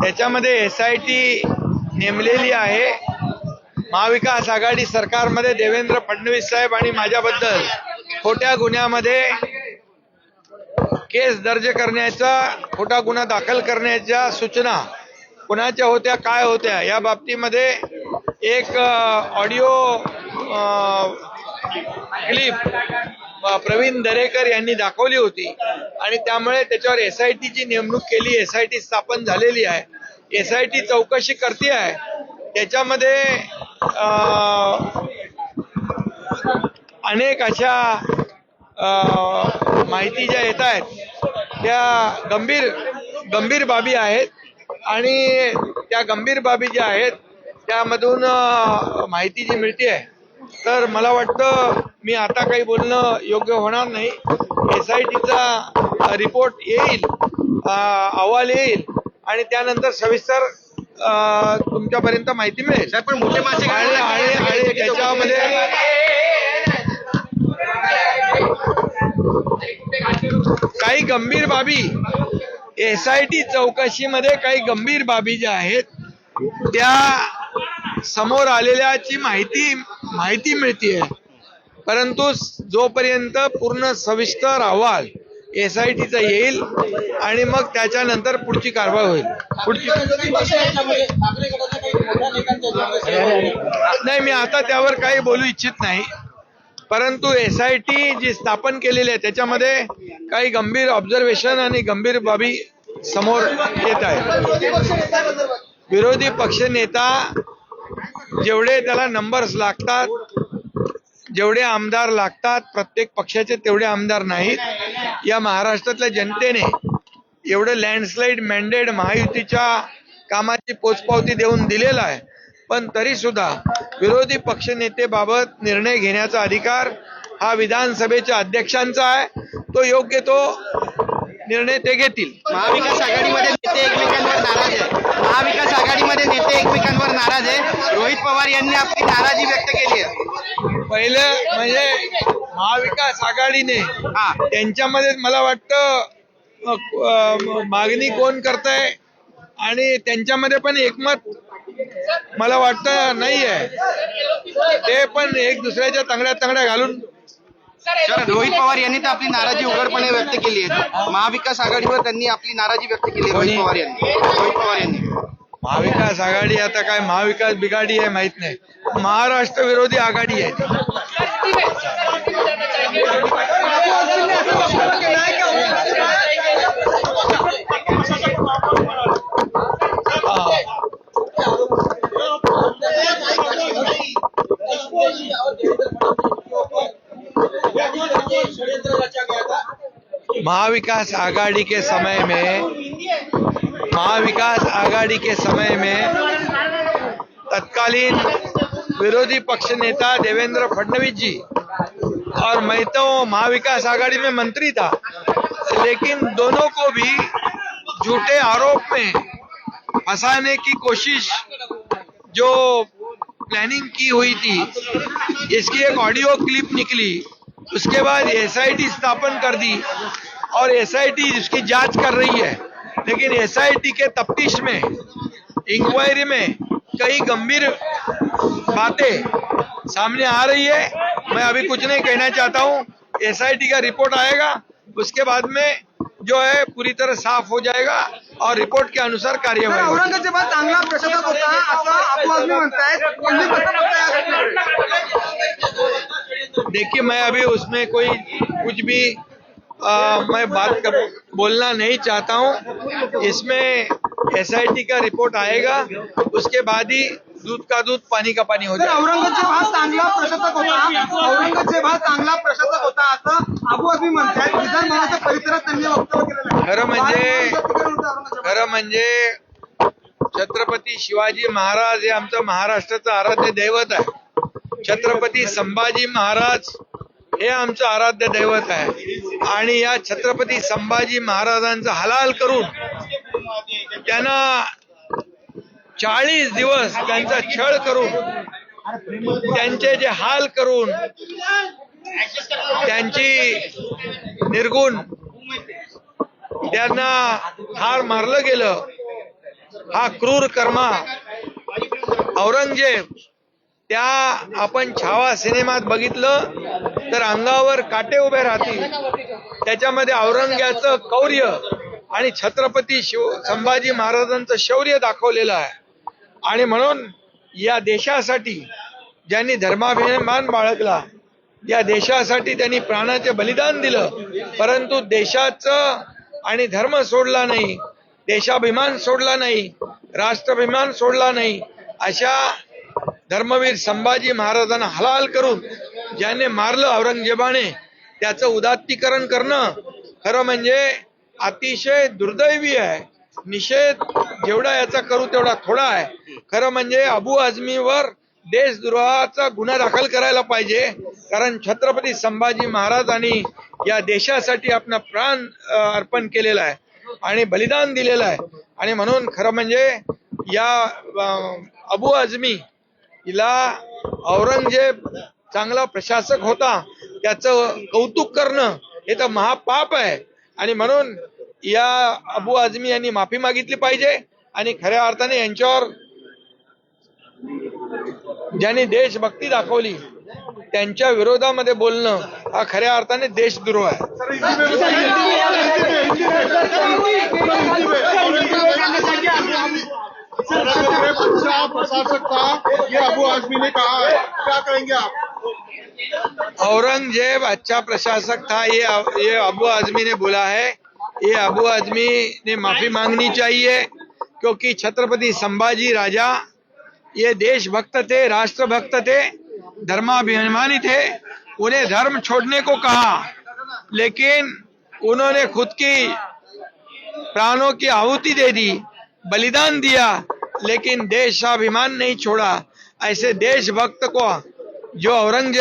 त्याच्यामध्ये S I T नेमलेली आहे. महाविकास आघाडी सरकारमध्ये देवेंद्र फडणवीस साहेब आणि माझ्याबद्दल खोट्या गुन्ह्यामध्ये केस दर्ज करण्याचा खोटा गुन्हा दाखल करण्याच्या सूचना कुणाच्या होत्या काय होत्या या बाबतीमध्ये एक ऑडिओ क्लिप प्रवीण दरेकर यांनी दाखवली होती. आणि त्यामुळे त्याच्यावर एस आय टीची नेमणूक केली एस आय टी स्थापन झालेली आहे. एस आय टी चौकशी करते आहे. त्याच्यामध्ये अनेक अशा माहिती ज्या येत आहेत त्या गंभीर गंभीर बाबी आहेत. आणि त्या गंभीर बाबी ज्या आहेत त्यामधून माहिती जी मिळते आहे तर मला वाटतं मी आता काही बोलणं योग्य होणार नाही. एस आय टीचा रिपोर्ट येईल अहवाल येईल आणि त्यानंतर सविस्तर तुमच्यापर्यंत माहिती मिळेल. पण मोठे मासे आणि त्याच्यामध्ये काही गंभीर बाबी एस आय टी चौकशीमध्ये काही गंभीर बाबी ज्या आहेत त्या समोर आलेल्याची माहिती माहिती मिळतीये. परंतु जोपर्यंत पूर्ण सविस्तर अहवाल एस आय टीचा येईल आणि मग त्याच्यानंतर पुढची कारवाई होईल. पुढची नाही मी आता त्यावर काही बोलू इच्छित नाही. परंतु एस आय टी जी स्थापन केलेली आहे त्याच्यामध्ये काही गंभीर ऑब्झर्वेशन आणि गंभीर बाबी समोर येत आहेत. विरोधी पक्षनेता जेवढे त्याला नंबर्स लागतात जेवढे आमदार लागतात प्रत्येक पक्षाचे तेवढे आमदार नाहीत. या महाराष्ट्रातल्या जनतेने एवढं लँडस्लाईड मॅन्डेड महायुतीच्या कामाची पोचपावती देऊन दिलेला आहे. पण तरी सुद्धा विरोधी पक्षनेतेबाबत निर्णय घेण्याचा अधिकार हा विधानसभेच्या अध्यक्षांचा आहे. तो योग्य तो निर्णय ते घेतील. महाविकास आघाडीमध्ये नेते एकमेकांवर नाराज आहे महाविकास आघाडीमध्ये नेते एकमेकांवर नाराज आहे रोहित पवार यांनी आपली नाराजी व्यक्त केली आहे. पहिलं म्हणजे महाविकास आघाडीने हा. त्यांच्यामध्ये मला वाटतं मागणी कोण करताय आणि त्यांच्यामध्ये पण एकमत मला वाटतं नाही आहे ते पण एक दुसऱ्याच्या तंगड्या तंगड्या घालून तर रोहित पवार यांनी तर आपली नाराजी उघडपणे व्यक्त केली आहे. महाविकास आघाडीवर त्यांनी आपली नाराजी व्यक्त केली रोहित पवार यांनी. रोहित पवार यांनी. महाविकास आघाडी आता काय महाविकास बिघाडी आहे माहित नाही महाराष्ट्र विरोधी आघाडी. हा. महाविकास आघाड़ी के समय में महाविकास आघाड़ी के समय में तत्कालीन विरोधी पक्ष नेता देवेंद्र फडणवीस जी और मैं तो महाविकास आघाड़ी में मंत्री था, लेकिन दोनों को भी झूठे आरोप में फंसाने की कोशिश जो प्लानिंग की हुई थी, इसकी एक ऑडियो क्लिप निकली, उसके बाद एसआईटी स्थापन कर दी और एसआईटी इसकी जाँच कर रही है। लेकिन एसआईटी के तफ्तीश में इंक्वायरी में कई गंभीर बातें सामने आ रही है। मैं अभी कुछ नहीं कहना चाहता हूँ। एसआईटी का रिपोर्ट आएगा उसके बाद में जो है पूरी तरह साफ़ हो जाएगा और रिपोर्ट के अनुसार कार्यवाही होगी। औरंगजेबात चांगला प्रशासक होता घटनेकडे? देखिए मैं अभी उसमें कोई कुछ भी आ, मैं बात कर, बोलना नहीं चाहता हूँ। इसमें एसआईटी का रिपोर्ट आएगा। उसके बाद ही दूध का दूध पानी का पानी हो तर जाएगा। औरंगज़ेब हा चांगला प्रशासक होता। औरंगज़ेब हा चांगला प्रशासक होता। असं अबू आदमी म्हणतायत विधान भवनाच्या परिसरात त्यांनी वक्तव्य केलेलं खरं म्हणजे औरंगज़ेब खरं म्हणजे छत्रपती शिवाजी महाराज हे आमचं महाराष्ट्राचं आराध्य दैवत आहे. छत्रपती संभाजी महाराज हे आमचं आराध्य दैवत आहे. आणि या छत्रपती संभाजी महाराजांचा हलाल करून त्यांना चाळीस दिवस त्यांचा छळ करून त्यांचे जे हाल करून त्यांची निर्गुण त्यांना हार मारलं गेलं. हा क्रूर कर्मा औरंगजेब त्या आपण छावा सिनेमात बघितलं तर अंगावर काटे उभे राहतील. त्याच्यामध्ये औरंग्याचं कौर्य आणि छत्रपती शिव संभाजी महाराजांचं शौर्य दाखवलेलं आहे. आणि म्हणून या देशासाठी ज्यांनी धर्माभिमान बाळगला या देशासाठी त्यांनी प्राणाचे बलिदान दिलं. परंतु देशाचं आणि धर्म सोडला नाही देशाभिमान सोडला नाही राष्ट्राभिमान सोडला नाही अशा धर्मवीर संभाजी महाराजांना हलाल करून ज्याने मारलं औरंगजेबाने त्याचं उदात्तीकरण करणं खरं म्हणजे अतिशय दुर्दैवी आहे. निषेध जेवढा याचा करू तेवढा थोडा आहे. खरं म्हणजे अबू आझमीवर देशद्रोहाचा गुन्हा दाखल करायला पाहिजे कारण छत्रपती संभाजी महाराजांनी या देशासाठी आपला प्राण अर्पण केलेला आहे आणि बलिदान दिलेलं आहे. आणि म्हणून खरं म्हणजे या अबू आझमी हिला औरंगजेब चांगला प्रशासक होता. त्याचं कौतुक करणं हे तर महापाप आहे. आणि म्हणून या अबू आझमी यांनी माफी मागितली पाहिजे आणि खऱ्या अर्थाने यांच्यावर ज्यांनी देशभक्ती दाखवली त्यांच्या विरोधामध्ये बोलणं हा खऱ्या अर्थाने देशद्रोह आहे. प्रशासक था ये अबू आजमी ने कहा है। क्या कहेंगे आप? औरंगज़ेब अच्छा प्रशासक था, ये ये अबू आजमी ने बोला है। ये अबू आजमी ने माफ़ी मांगनी चाहिए, क्योंकि छत्रपति संभाजी राजा, ये देशभक्त थे, राष्ट्रभक्त थे, धर्माभिमानी थे, उन्हें धर्म छोड़ने को कहा। लेकिन उन्होंने खुद की प्राणों की आहुति दे दी, बलिदान दिया लेकिन देशाभिमान नहीं छोड़ा। ऐसे देशभक्त को जो औरंगजेब